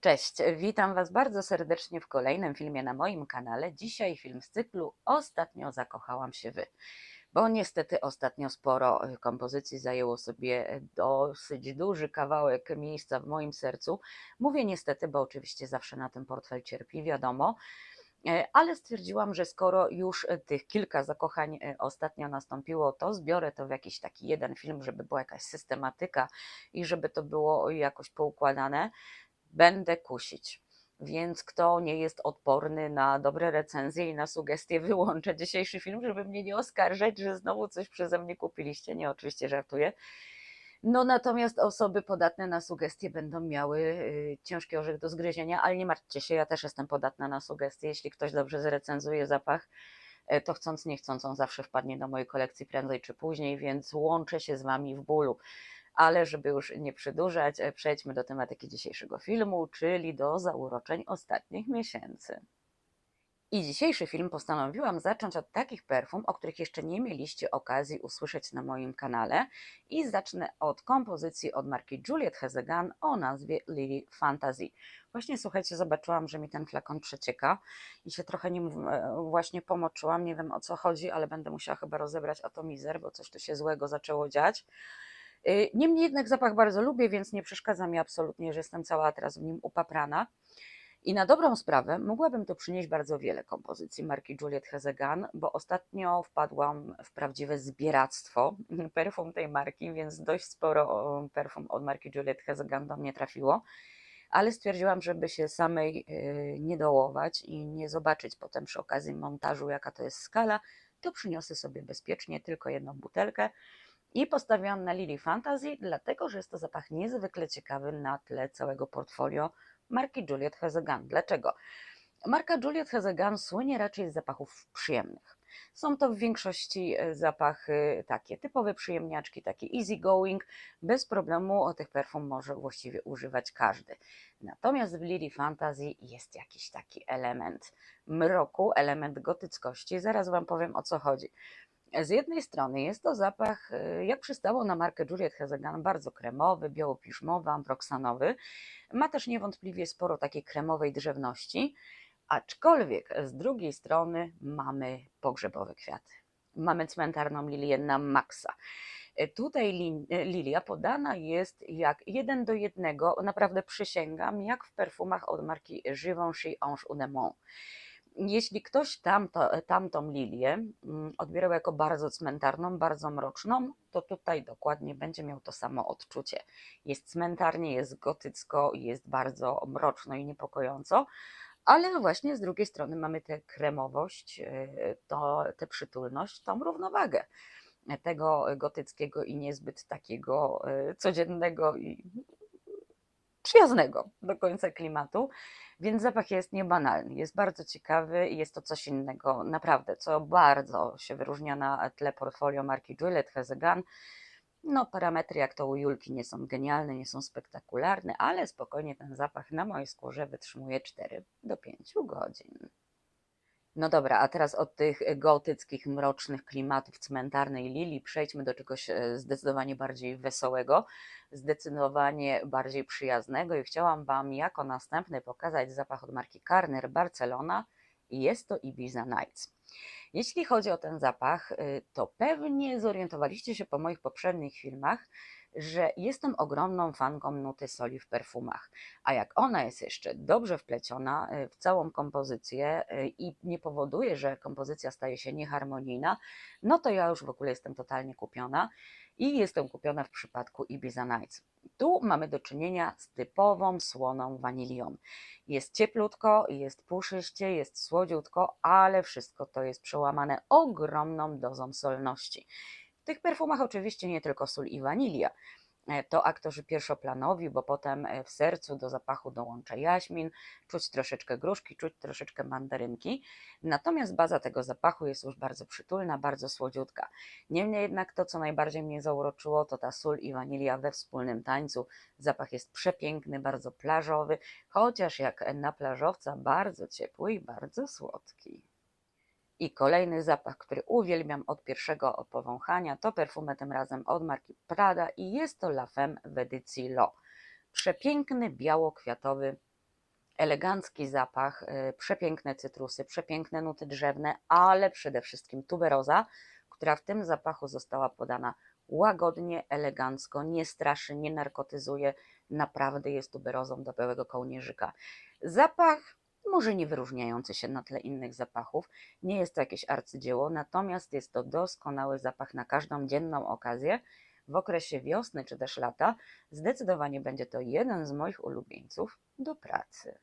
Cześć, witam Was bardzo serdecznie w kolejnym filmie na moim kanale. Dzisiaj film z cyklu Ostatnio zakochałam się Wy. Bo niestety ostatnio sporo e, kompozycji zajęło sobie e, dosyć duży kawałek miejsca w moim sercu. Mówię niestety, bo oczywiście zawsze na tym portfel cierpi, wiadomo. E, Ale stwierdziłam, że skoro już tych kilka zakochań ostatnio nastąpiło, to zbiorę to w jakiś taki jeden film, żeby była jakaś systematyka i żeby to było jakoś poukładane będę kusić. Więc kto nie jest odporny na dobre recenzje i na sugestie, wyłączę dzisiejszy film, żeby mnie nie oskarżać, że znowu coś przeze mnie kupiliście. Nie, oczywiście żartuję. No natomiast osoby podatne na sugestie będą miały y, ciężki orzech do zgryzienia, ale nie martwcie się, ja też jestem podatna na sugestie. Jeśli ktoś dobrze zrecenzuje zapach, e, to chcąc nie chcąc on zawsze wpadnie do mojej kolekcji prędzej czy później, więc łączę się z Wami w bólu. Ale żeby już nie przedłużać, e, przejdźmy do tematyki dzisiejszego filmu, czyli do zauroczeń ostatnich miesięcy. I dzisiejszy film postanowiłam zacząć od takich perfum, o których jeszcze nie mieliście okazji usłyszeć na moim kanale. I zacznę od kompozycji od marki Juliet Hezegan o nazwie Lily Fantasy. Właśnie słuchajcie, zobaczyłam, że mi ten flakon przecieka i się trochę nim e, właśnie pomoczyłam. Nie wiem o co chodzi, ale będę musiała chyba rozebrać atomizer, bo coś tu się złego zaczęło dziać. Y, Niemniej jednak zapach bardzo lubię, więc nie przeszkadza mi absolutnie, że jestem cała teraz w nim upaprana. I na dobrą sprawę mogłabym tu przynieść bardzo wiele kompozycji marki Juliet Hezegan, bo ostatnio wpadłam w prawdziwe zbieractwo perfum tej marki, więc dość sporo perfum od marki Juliet Hezegan do mnie trafiło. Ale stwierdziłam, żeby się samej y, nie dołować i nie zobaczyć potem przy okazji montażu, jaka to jest skala, to przyniosę sobie bezpiecznie tylko jedną butelkę i postawiłam na Lily Fantasy, dlatego że jest to zapach niezwykle ciekawy na tle całego portfolio marki Juliet Hezegan. Dlaczego? Marka Juliet Hezegan słynie raczej z zapachów przyjemnych. Są to w większości e, zapachy takie typowe przyjemniaczki, takie easy going, bez problemu tych perfum może właściwie używać każdy. Natomiast w Lily Fantasy jest jakiś taki element mroku, element gotyckości. Zaraz Wam powiem o co chodzi. Z jednej strony jest to zapach, y, jak przystało na markę Juliet Hezegan, bardzo kremowy, białopiżmowy, ambroksanowy. Ma też niewątpliwie sporo takiej kremowej drzewności, aczkolwiek z drugiej strony mamy pogrzebowe kwiaty. Mamy cmentarną lilię na maksa. Y, Tutaj li- lilia podana jest jak jeden do jednego, naprawdę przysięgam, jak w perfumach od marki Givenchy Ange Unemont jeśli ktoś tamto, tamtą lilię mm, odbierał jako bardzo cmentarną, bardzo mroczną, to tutaj dokładnie będzie miał to samo odczucie. Jest cmentarnie, jest gotycko, jest bardzo mroczno i niepokojąco, ale właśnie z drugiej strony mamy tę kremowość, yy, to, tę przytulność, tą równowagę tego gotyckiego i niezbyt takiego yy, codziennego i przyjaznego do końca klimatu. Więc zapach jest niebanalny, jest bardzo ciekawy i jest to coś innego, naprawdę, co bardzo się wyróżnia na tle portfolio marki Juliet Hezegan. No, parametry jak to u Julki nie są genialne, nie są spektakularne, ale spokojnie ten zapach na mojej skórze wytrzymuje 4 do 5 godzin. No dobra, a teraz od tych gotyckich, mrocznych klimatów cmentarnej lilii przejdźmy do czegoś e, zdecydowanie bardziej wesołego, zdecydowanie bardziej przyjaznego i chciałam Wam jako następny pokazać zapach od marki Carner Barcelona i jest to Ibiza Nights. Jeśli chodzi o ten zapach, y, to pewnie zorientowaliście się po moich poprzednich filmach, że jestem ogromną fanką nuty soli w perfumach. A jak ona jest jeszcze dobrze wpleciona y, w całą kompozycję y, i nie powoduje, że kompozycja staje się nieharmonijna, no to ja już w ogóle jestem totalnie kupiona i jestem kupiona w przypadku Ibiza Nights. Tu mamy do czynienia z typową słoną wanilią. Jest cieplutko, jest puszyście, jest słodziutko, ale wszystko to jest przełamane ogromną dozą solności. Tych perfumach oczywiście nie tylko sól i wanilia. E, To aktorzy pierwszoplanowi, bo potem e, w sercu do zapachu dołącza jaśmin, czuć troszeczkę gruszki, czuć troszeczkę mandarynki. Natomiast baza tego zapachu jest już bardzo przytulna, bardzo słodziutka. Niemniej jednak to, co najbardziej mnie zauroczyło, to ta sól i wanilia we wspólnym tańcu. Zapach jest przepiękny, bardzo plażowy, chociaż jak na plażowca bardzo ciepły i bardzo słodki. I kolejny zapach, który uwielbiam od pierwszego powąchania, to perfumę tym razem od marki Prada i jest to La Femme w edycji Lo. Przepiękny, biało-kwiatowy, elegancki zapach, y, przepiękne cytrusy, przepiękne nuty drzewne, ale przede wszystkim tuberoza, która w tym zapachu została podana łagodnie, elegancko, nie straszy, nie narkotyzuje, naprawdę jest tuberozą do białego kołnierzyka. Zapach może nie wyróżniający się na tle innych zapachów, nie jest to jakieś arcydzieło, natomiast jest to doskonały zapach na każdą dzienną okazję. W okresie wiosny czy też lata zdecydowanie będzie to jeden z moich ulubieńców do pracy.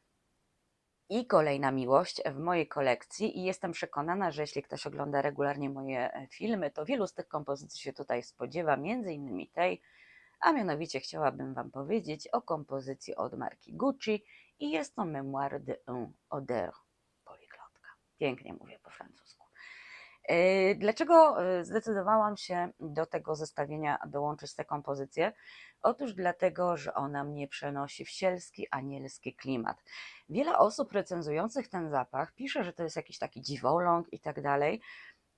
I kolejna miłość w mojej kolekcji, i jestem przekonana, że jeśli ktoś ogląda regularnie moje e, filmy, to wielu z tych kompozycji się tutaj spodziewa, między innymi tej, a mianowicie chciałabym Wam powiedzieć o kompozycji od marki Gucci i jest to Memoire de un odeur. Poliglotka. Pięknie mówię po francusku. Yy, Dlaczego yy, zdecydowałam się do tego zestawienia dołączyć tę kompozycję? Otóż dlatego, że ona mnie przenosi w sielski, anielski klimat. Wiele osób recenzujących ten zapach pisze, że to jest jakiś taki dziwoląg i tak dalej.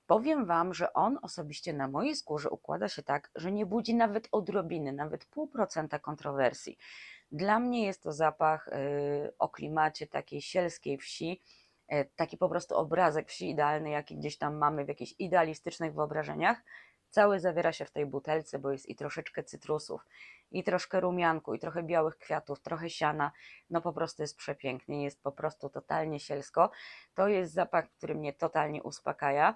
Powiem Wam, że on osobiście na mojej skórze układa się tak, że nie budzi nawet odrobiny, nawet pół procenta kontrowersji. Dla mnie jest to zapach yy, o klimacie takiej sielskiej wsi, yy, taki po prostu obrazek wsi idealny, jaki gdzieś tam mamy w jakichś idealistycznych wyobrażeniach. Cały zawiera się w tej butelce, bo jest i troszeczkę cytrusów, i troszkę rumianku, i trochę białych kwiatów, trochę siana. No po prostu jest przepięknie, jest po prostu totalnie sielsko. To jest zapach, który mnie totalnie uspokaja.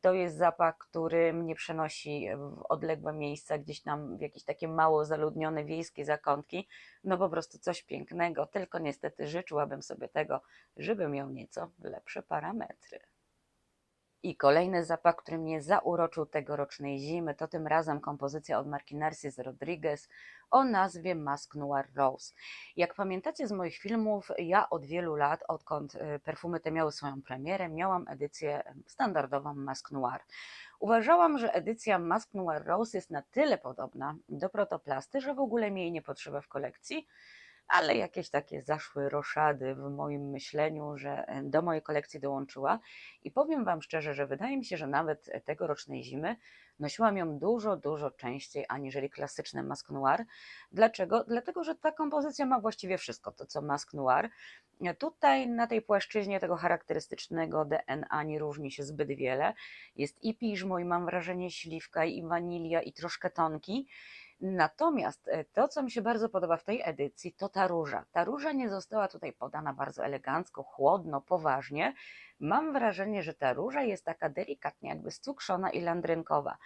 To jest zapach, który mnie przenosi w odległe miejsca, gdzieś tam w jakieś takie mało zaludnione wiejskie zakątki. No po prostu coś pięknego, tylko niestety życzyłabym sobie tego, żeby miał nieco lepsze parametry. I kolejny zapach, który mnie zauroczył tegorocznej zimy, to tym razem kompozycja od marki Narcis Rodriguez o nazwie Mask Noir Rose. Jak pamiętacie z moich filmów, ja od wielu lat, odkąd y, perfumy te miały swoją premierę, miałam edycję standardową Mask Noir. Uważałam, że edycja Mask Noir Rose jest na tyle podobna do protoplasty, że w ogóle mi jej nie potrzeba w kolekcji, ale jakieś takie zaszły roszady w moim myśleniu, że e, do mojej kolekcji dołączyła. I powiem Wam szczerze, że wydaje mi się, że nawet tegorocznej zimy nosiłam ją dużo, dużo częściej aniżeli klasyczny Mask Noir. Dlaczego? Dlatego, że ta kompozycja ma właściwie wszystko to, co Mask Noir. Tutaj na tej płaszczyźnie tego charakterystycznego DNA nie różni się zbyt wiele. Jest i piżmo, i mam wrażenie śliwka, i wanilia, i troszkę tonki. Natomiast e, to, co mi się bardzo podoba w tej edycji, to ta róża. Ta róża nie została tutaj podana bardzo elegancko, chłodno, poważnie. Mam wrażenie, że ta róża jest taka delikatnie jakby scukrzona i landrynkowa,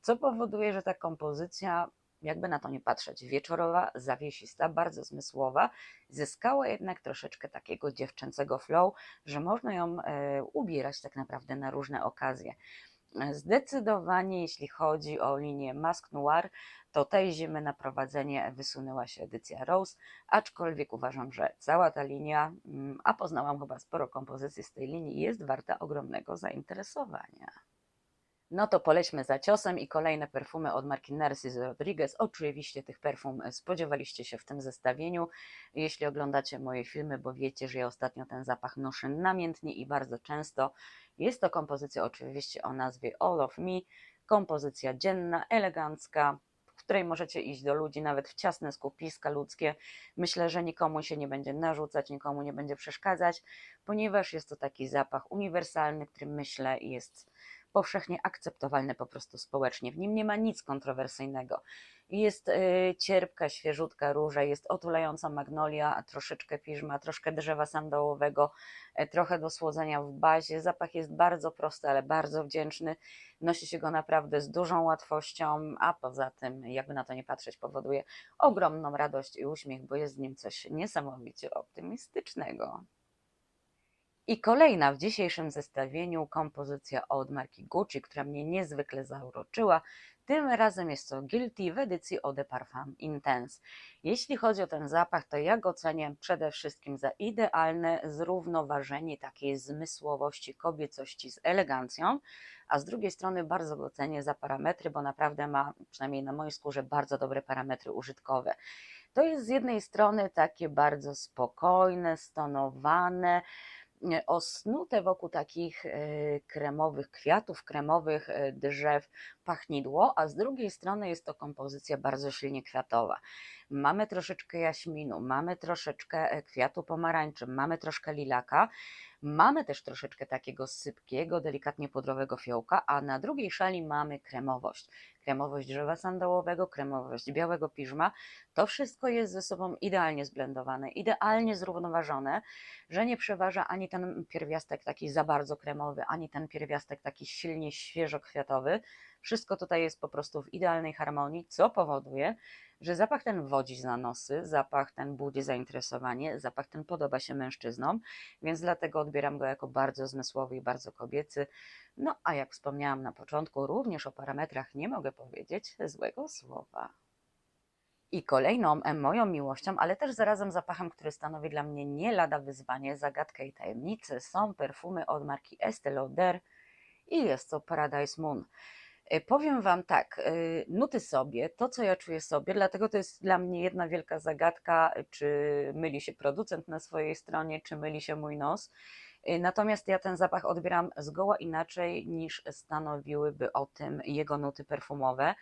co powoduje, że ta kompozycja, jakby na to nie patrzeć, wieczorowa, zawiesista, bardzo zmysłowa, zyskała jednak troszeczkę takiego dziewczęcego flow, że można ją e, ubierać tak naprawdę na różne okazje. Zdecydowanie, jeśli chodzi o linię Mask Noir, to tej zimy na prowadzenie wysunęła się edycja Rose, aczkolwiek uważam, że cała ta linia, mm, a poznałam chyba sporo kompozycji z tej linii, jest warta ogromnego zainteresowania. No to polećmy za ciosem i kolejne perfumy od marki Narcis Rodriguez. Oczywiście tych perfum spodziewaliście się w tym zestawieniu. Jeśli oglądacie moje filmy, bo wiecie, że ja ostatnio ten zapach noszę namiętnie i bardzo często. Jest to kompozycja oczywiście o nazwie All of Me. Kompozycja dzienna, elegancka, w której możecie iść do ludzi nawet w ciasne skupiska ludzkie. Myślę, że nikomu się nie będzie narzucać, nikomu nie będzie przeszkadzać, ponieważ jest to taki zapach uniwersalny, który myślę jest powszechnie akceptowalny po prostu społecznie. W nim nie ma nic kontrowersyjnego. Jest y, cierpka, świeżutka róża, jest otulająca magnolia, troszeczkę piżma, troszkę drzewa sandałowego, e, trochę do słodzenia w bazie. Zapach jest bardzo prosty, ale bardzo wdzięczny. Nosi się go naprawdę z dużą łatwością, a poza tym, jakby na to nie patrzeć, powoduje ogromną radość i uśmiech, bo jest w nim coś niesamowicie optymistycznego. I kolejna w dzisiejszym zestawieniu kompozycja od marki Gucci, która mnie niezwykle zauroczyła. Tym razem jest to Guilty w edycji Eau de Parfum Intense. Jeśli chodzi o ten zapach, to ja go cenię przede wszystkim za idealne zrównoważenie takiej zmysłowości, kobiecości z elegancją, a z drugiej strony bardzo go cenię za parametry, bo naprawdę ma, przynajmniej na mojej skórze, bardzo dobre parametry użytkowe. To jest z jednej strony takie bardzo spokojne, stonowane, osnute wokół takich e, kremowych kwiatów, kremowych e, drzew, pachnidło, a z drugiej strony jest to kompozycja bardzo silnie kwiatowa. Mamy troszeczkę jaśminu, mamy troszeczkę e, kwiatu pomarańczy, mamy troszkę lilaka, mamy też troszeczkę takiego sypkiego, delikatnie pudrowego fiołka, a na drugiej szali mamy kremowość. Kremowość drzewa sandałowego, kremowość białego piżma. To wszystko jest ze sobą idealnie zblendowane, idealnie zrównoważone, że nie przeważa ani ten pierwiastek taki za bardzo kremowy, ani ten pierwiastek taki silnie świeżo-kwiatowy. Wszystko tutaj jest po prostu w idealnej harmonii, co powoduje, że zapach ten wodzi za nosy, zapach ten budzi zainteresowanie, zapach ten podoba się mężczyznom, więc dlatego odbieram go jako bardzo zmysłowy i bardzo kobiecy. No a jak wspomniałam na początku, również o parametrach nie mogę powiedzieć złego słowa. I kolejną moją miłością, ale też zarazem zapachem, który stanowi dla mnie nie lada wyzwanie, zagadkę i tajemnicę, są perfumy od marki Estée Lauder i jest to Paradise Moon. E, powiem Wam tak, e, nuty sobie, to co ja czuję sobie, dlatego to jest dla mnie jedna wielka zagadka, czy myli się producent na swojej stronie, czy myli się mój nos. E, natomiast ja ten zapach odbieram zgoła inaczej niż stanowiłyby o tym jego nuty perfumowe.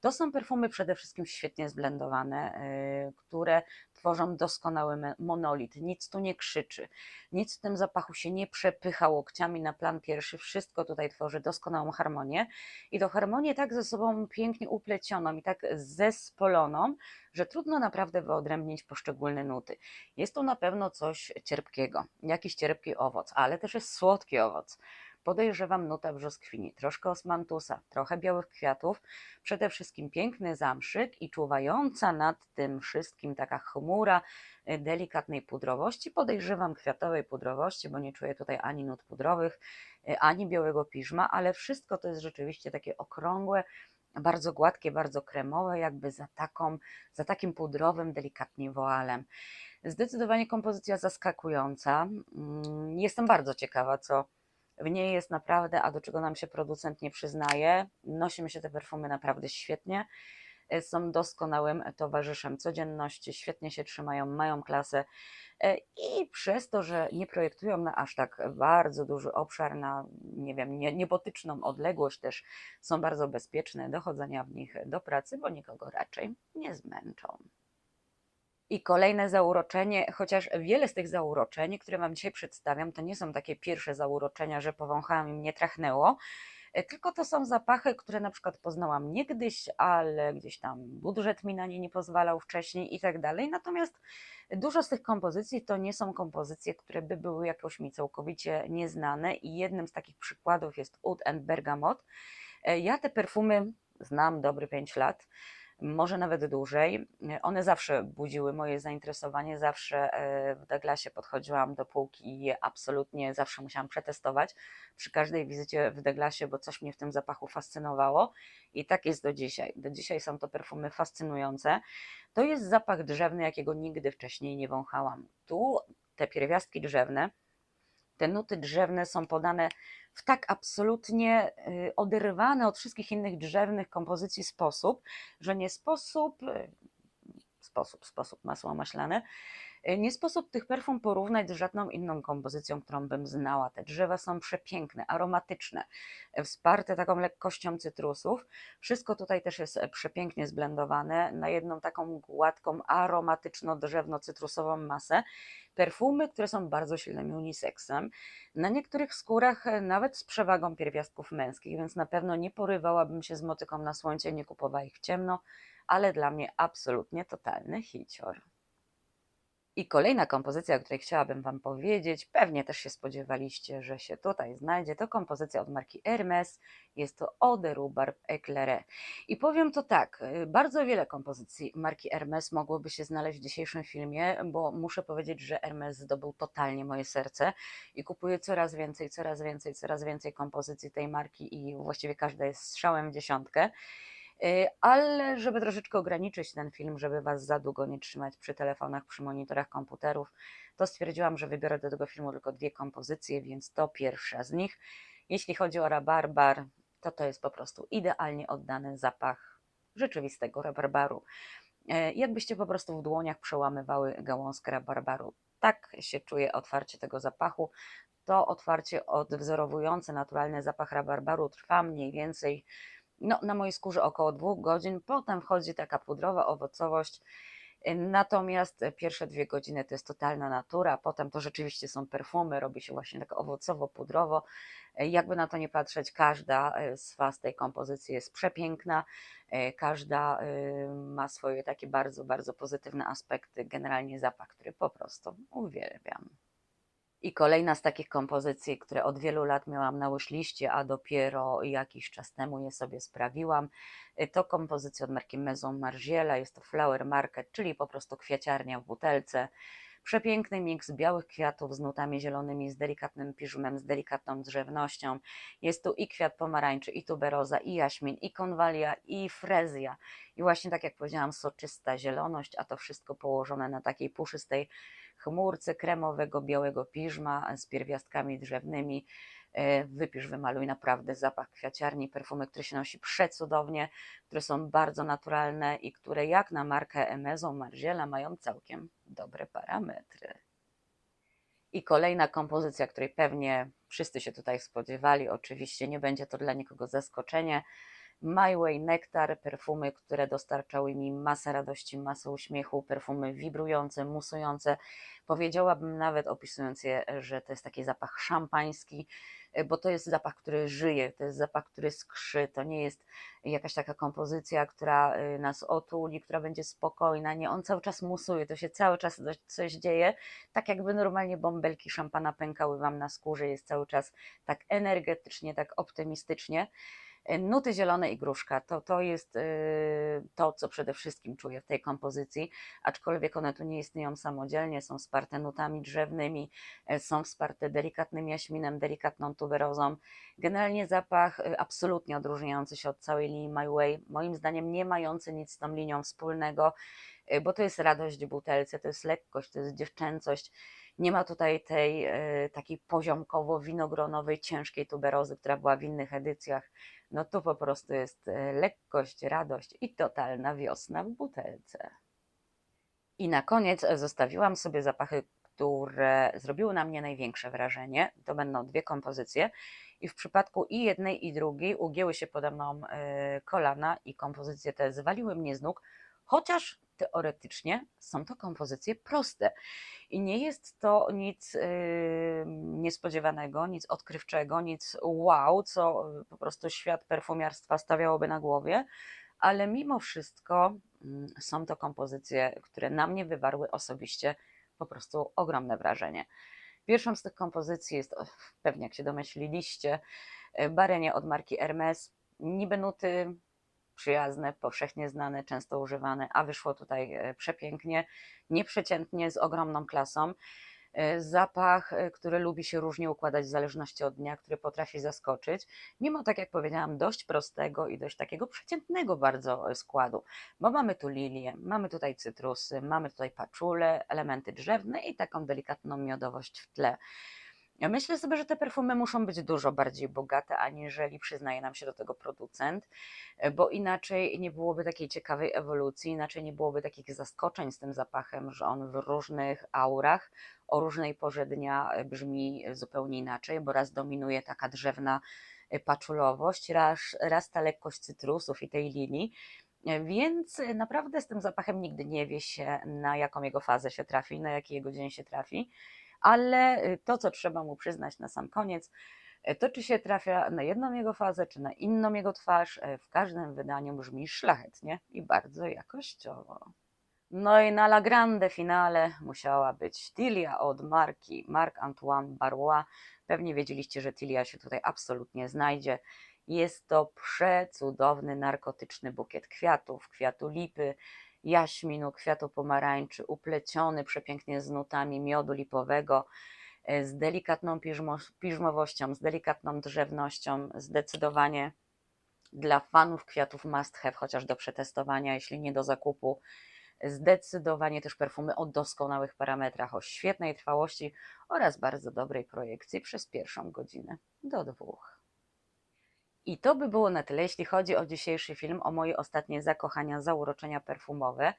To są perfumy przede wszystkim świetnie zblendowane, które tworzą doskonały monolit. Nic tu nie krzyczy, nic w tym zapachu się nie przepycha łokciami na plan pierwszy. Wszystko tutaj tworzy doskonałą harmonię i to harmonię tak ze sobą pięknie uplecioną i tak zespoloną, że trudno naprawdę wyodrębnić poszczególne nuty. Jest tu na pewno coś cierpkiego, jakiś cierpki owoc, ale też jest słodki owoc podejrzewam nutę brzoskwini, troszkę osmantusa, trochę białych kwiatów, przede wszystkim piękny zamszyk i czuwająca nad tym wszystkim taka chmura y, delikatnej pudrowości, podejrzewam kwiatowej pudrowości, bo nie czuję tutaj ani nut pudrowych, y, ani białego piżma, ale wszystko to jest rzeczywiście takie okrągłe, bardzo gładkie, bardzo kremowe, jakby za, taką, za takim pudrowym, delikatnie woalem. Zdecydowanie kompozycja zaskakująca. Mm, jestem bardzo ciekawa, co w niej jest naprawdę, a do czego nam się producent nie przyznaje, nosimy się te perfumy naprawdę świetnie. E, są doskonałym towarzyszem codzienności, świetnie się trzymają, mają klasę e, i przez to, że nie projektują na aż tak bardzo duży obszar, na nie wiem, nie, niebotyczną odległość też są bardzo bezpieczne do chodzenia w nich do pracy, bo nikogo raczej nie zmęczą. I kolejne zauroczenie, chociaż wiele z tych zauroczeń, które Wam dzisiaj przedstawiam, to nie są takie pierwsze zauroczenia, że powąchałam i mnie trachnęło, e, tylko to są zapachy, które na przykład poznałam niegdyś, ale gdzieś tam budżet mi na nie nie pozwalał wcześniej i tak dalej. Natomiast dużo z tych kompozycji to nie są kompozycje, które by były jakoś mi całkowicie nieznane i jednym z takich przykładów jest Oud and Bergamot. E, ja te perfumy znam dobry 5 lat może nawet dłużej. One zawsze budziły moje zainteresowanie, zawsze e, w Douglasie podchodziłam do półki i absolutnie zawsze musiałam przetestować przy każdej wizycie w Douglasie, bo coś mnie w tym zapachu fascynowało i tak jest do dzisiaj. Do dzisiaj są to perfumy fascynujące. To jest zapach drzewny, jakiego nigdy wcześniej nie wąchałam. Tu te pierwiastki drzewne, te nuty drzewne są podane w tak absolutnie y, oderwany od wszystkich innych drzewnych kompozycji sposób, że nie sposób, y, sposób, sposób masło maślane, nie sposób tych perfum porównać z żadną inną kompozycją, którą bym znała. Te drzewa są przepiękne, aromatyczne, wsparte taką lekkością cytrusów. Wszystko tutaj też jest przepięknie zblendowane na jedną taką gładką, aromatyczno-drzewno-cytrusową masę perfumy, które są bardzo silnym uniseksem. Na niektórych skórach e, nawet z przewagą pierwiastków męskich, więc na pewno nie porywałabym się z motyką na słońce, nie kupowała ich ciemno, ale dla mnie absolutnie totalny hicior. I kolejna kompozycja, o której chciałabym Wam powiedzieć, pewnie też się spodziewaliście, że się tutaj znajdzie, to kompozycja od marki Hermes. Jest to Eau de Rhubarbe Eclairé. I powiem to tak, y, bardzo wiele kompozycji marki Hermes mogłoby się znaleźć w dzisiejszym filmie, bo muszę powiedzieć, że Hermes zdobył totalnie moje serce i kupuję coraz więcej, coraz więcej, coraz więcej kompozycji tej marki i właściwie każda jest strzałem w dziesiątkę. Y, ale żeby troszeczkę ograniczyć ten film, żeby Was za długo nie trzymać przy telefonach, przy monitorach komputerów, to stwierdziłam, że wybiorę do tego filmu tylko dwie kompozycje, więc to pierwsza z nich. Jeśli chodzi o rabarbar, to to jest po prostu idealnie oddany zapach rzeczywistego rabarbaru. Y, jakbyście po prostu w dłoniach przełamywały gałązkę rabarbaru. Tak się czuje otwarcie tego zapachu. To otwarcie odwzorowujące naturalny zapach rabarbaru trwa mniej więcej no, na mojej skórze około dwóch godzin. Potem wchodzi taka pudrowa owocowość. Natomiast pierwsze dwie godziny to jest totalna natura, potem to rzeczywiście są perfumy, robi się właśnie tak owocowo-pudrowo. Y, Jakby na to nie patrzeć, każda y, z faz tej kompozycji jest przepiękna, każda ma swoje takie bardzo, bardzo pozytywne aspekty, generalnie zapach, który po prostu uwielbiam. I kolejna z takich kompozycji, które od wielu lat miałam na łyżliście, a dopiero jakiś czas temu je sobie sprawiłam, y, to kompozycja od marki Maison Margiela. Jest to Flower Market, czyli po prostu kwiaciarnia w butelce. Przepiękny miks białych kwiatów z nutami zielonymi, z delikatnym piżmem, z delikatną drzewnością. Jest tu i kwiat pomarańczy, i tuberoza, i jaśmin, i konwalia, i frezja. I właśnie tak jak powiedziałam, soczysta zieloność, a to wszystko położone na takiej puszystej chmurce kremowego, białego piżma z pierwiastkami drzewnymi. E, Wypisz, wymaluj naprawdę zapach kwiaciarni, perfumy, które się nosi przecudownie, które są bardzo naturalne i które jak na markę Maison Margiela mają całkiem dobre parametry. I kolejna kompozycja, której pewnie wszyscy się tutaj spodziewali, oczywiście nie będzie to dla nikogo zaskoczenie. My Way Nectar, perfumy, które dostarczały mi masę radości, masę uśmiechu, perfumy wibrujące, musujące. Powiedziałabym nawet, opisując je, że to jest taki zapach szampański, e, bo to jest zapach, który żyje, to jest zapach, który skrzy, to nie jest jakaś taka kompozycja, która y, nas otuli, która będzie spokojna, nie, on cały czas musuje, to się cały czas coś dzieje, tak jakby normalnie bąbelki szampana pękały Wam na skórze, jest cały czas tak energetycznie, tak optymistycznie. E, Nuty zielone i gruszka. To, to jest y, to, co przede wszystkim czuję w tej kompozycji, aczkolwiek one tu nie istnieją samodzielnie, są wsparte nutami drzewnymi, e, są wsparte delikatnym jaśminem, delikatną tuberozą. Generalnie zapach absolutnie odróżniający się od całej linii My Way, moim zdaniem nie mający nic z tą linią wspólnego, bo to jest radość w butelce, to jest lekkość, to jest dziewczęcość. Nie ma tutaj tej y, takiej poziomkowo-winogronowej, ciężkiej tuberozy, która była w innych edycjach. No tu po prostu jest e, lekkość, radość i totalna wiosna w butelce. I na koniec zostawiłam sobie zapachy, które zrobiły na mnie największe wrażenie. To będą dwie kompozycje. I w przypadku i jednej, i drugiej ugięły się pode mną kolana i kompozycje te zwaliły mnie z nóg, chociaż teoretycznie są to kompozycje proste. I nie jest to nic niespodziewanego, nic odkrywczego, nic wow, co y, po prostu świat perfumiarstwa stawiałoby na głowie, ale mimo wszystko mm, są to kompozycje, które na mnie wywarły osobiście po prostu ogromne wrażenie. Pierwszą z tych kompozycji jest, pewnie jak się domyśliliście, y, barenie od marki Hermes. Niby nuty przyjazne, powszechnie znane, często używane, a wyszło tutaj e, przepięknie, nieprzeciętnie, z ogromną klasą. E, Zapach, e, który lubi się różnie układać w zależności od dnia, który potrafi zaskoczyć, mimo, tak jak powiedziałam, dość prostego i dość takiego przeciętnego bardzo składu, bo mamy tu lilię, mamy tutaj cytrusy, mamy tutaj paczule, elementy drzewne i taką delikatną miodowość w tle. Ja myślę sobie, że te perfumy muszą być dużo bardziej bogate, aniżeli przyznaje nam się do tego producent, e, bo inaczej nie byłoby takiej ciekawej ewolucji, inaczej nie byłoby takich zaskoczeń z tym zapachem, że on w różnych aurach, o różnej porze dnia e, brzmi zupełnie inaczej, bo raz dominuje taka drzewna e, paczulowość, raz, raz ta lekkość cytrusów i tej lilii. E, Więc naprawdę z tym zapachem nigdy nie wie się, na jaką jego fazę się trafi, na jaki jego dzień się trafi ale y, to, co trzeba mu przyznać na sam koniec, y, to czy się trafia na jedną jego fazę, czy na inną jego twarz, y, w każdym wydaniu brzmi szlachetnie i bardzo jakościowo. No i na La Grande finale musiała być Tilia od marki Marc-Antoine Barrois. Pewnie wiedzieliście, że Tilia się tutaj absolutnie znajdzie. Jest to przecudowny narkotyczny bukiet kwiatów, kwiatu lipy, jaśminu, kwiatu pomarańczy, upleciony przepięknie z nutami miodu lipowego, e, z delikatną piżmo, piżmowością, z delikatną drzewnością, zdecydowanie dla fanów kwiatów must have, chociaż do przetestowania, jeśli nie do zakupu. Zdecydowanie też perfumy o doskonałych parametrach, o świetnej trwałości oraz bardzo dobrej projekcji przez pierwszą godzinę do dwóch. I to by było na tyle, jeśli chodzi o dzisiejszy film, o moje ostatnie zakochania, zauroczenia perfumowe.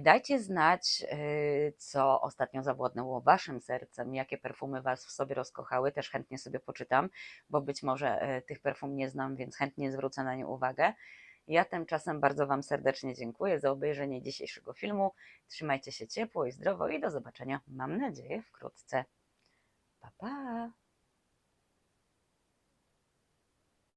Dajcie znać, y, co ostatnio zawładnęło Waszym sercem, jakie perfumy Was w sobie rozkochały. Też chętnie sobie poczytam, bo być może y, tych perfum nie znam, więc chętnie zwrócę na nie uwagę. Ja tymczasem bardzo Wam serdecznie dziękuję za obejrzenie dzisiejszego filmu. Trzymajcie się ciepło i zdrowo i do zobaczenia, mam nadzieję, wkrótce. Pa, pa!